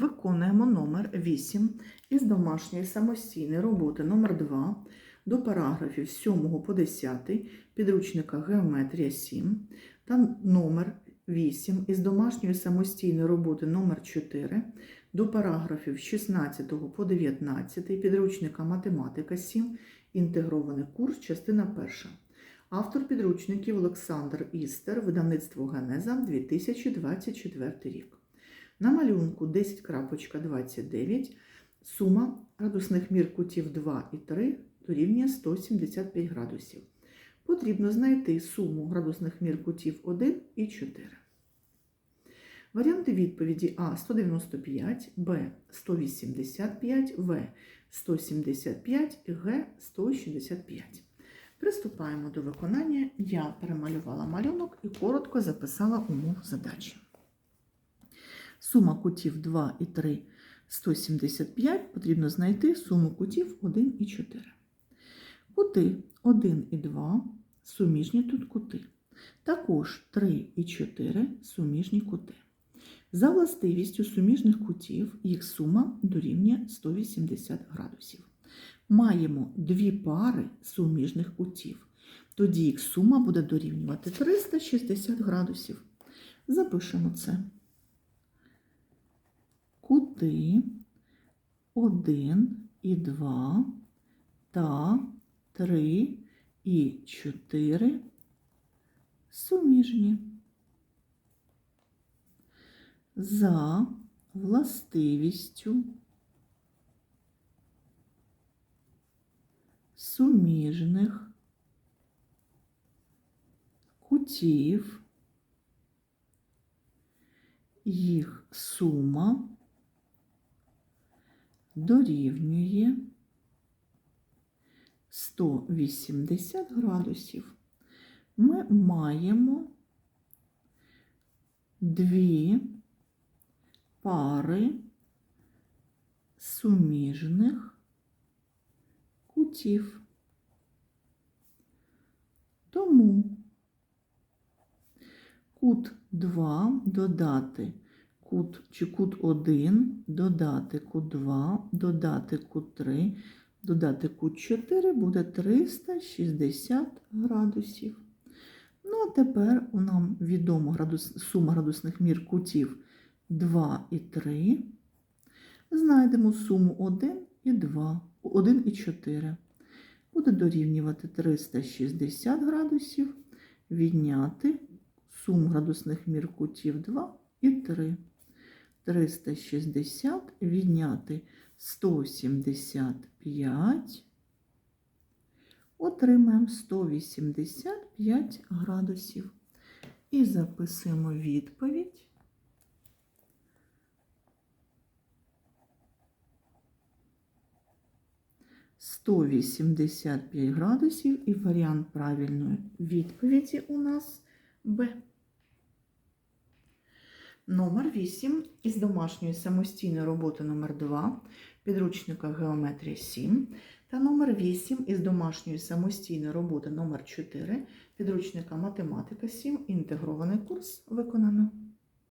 Виконуємо номер 8 із домашньої самостійної роботи номер 2 до параграфів 7 по 10 підручника Геометрія 7 та номер 8 із домашньої самостійної роботи номер 4 до параграфів 16 по 19 підручника Математика 7 інтегрований курс, частина 1. Автор підручників Олександр Істер, видавництво Генеза 2024 рік. На малюнку 10.29 сума градусних мір кутів 2 і 3 дорівнює 175 градусів. Потрібно знайти суму градусних мір кутів 1 і 4. Варіанти відповіді А 195, Б 185, В 175, Г 165. Приступаємо до виконання. Я перемалювала малюнок і коротко записала умов задачі. Сума кутів 2 і 3 175. Потрібно знайти суму кутів 1 і 4. Кути 1 і 2 суміжні тут кути. Також 3 і 4 суміжні кути. За властивістю суміжних кутів їх сума дорівнює 180 градусів. Маємо дві пари суміжних кутів. Тоді їх сума буде дорівнювати 360 градусів. Запишемо це. Кути 1 і 2 та 3 і 4 суміжні. За властивістю суміжних кутів їх сума дорівнює 180 градусів. Ми маємо дві пари суміжних кутів. Тому кут 2 додати кут чи кут 1, додати кут 2, додати кут 3, додати кут 4 буде 360 градусів. Ну, а тепер нам відомо градус, сума градусних мір кутів 2 і 3. Знайдемо суму 1 і 2, 1 і 4. Буде дорівнювати 360 градусів, відняти суму градусних мір кутів 2 і 3. 360 відняти 175. Отримаємо 185 градусів. І записуємо відповідь. Сто вісімдесят п'ять градусів і варіант правильної відповіді у нас Б. Номер 8 із домашньої самостійної роботи номер 2 підручника Геометрія 7 та номер 8 із домашньої самостійної роботи номер 4 підручника Математика 7 інтегрований курс виконано.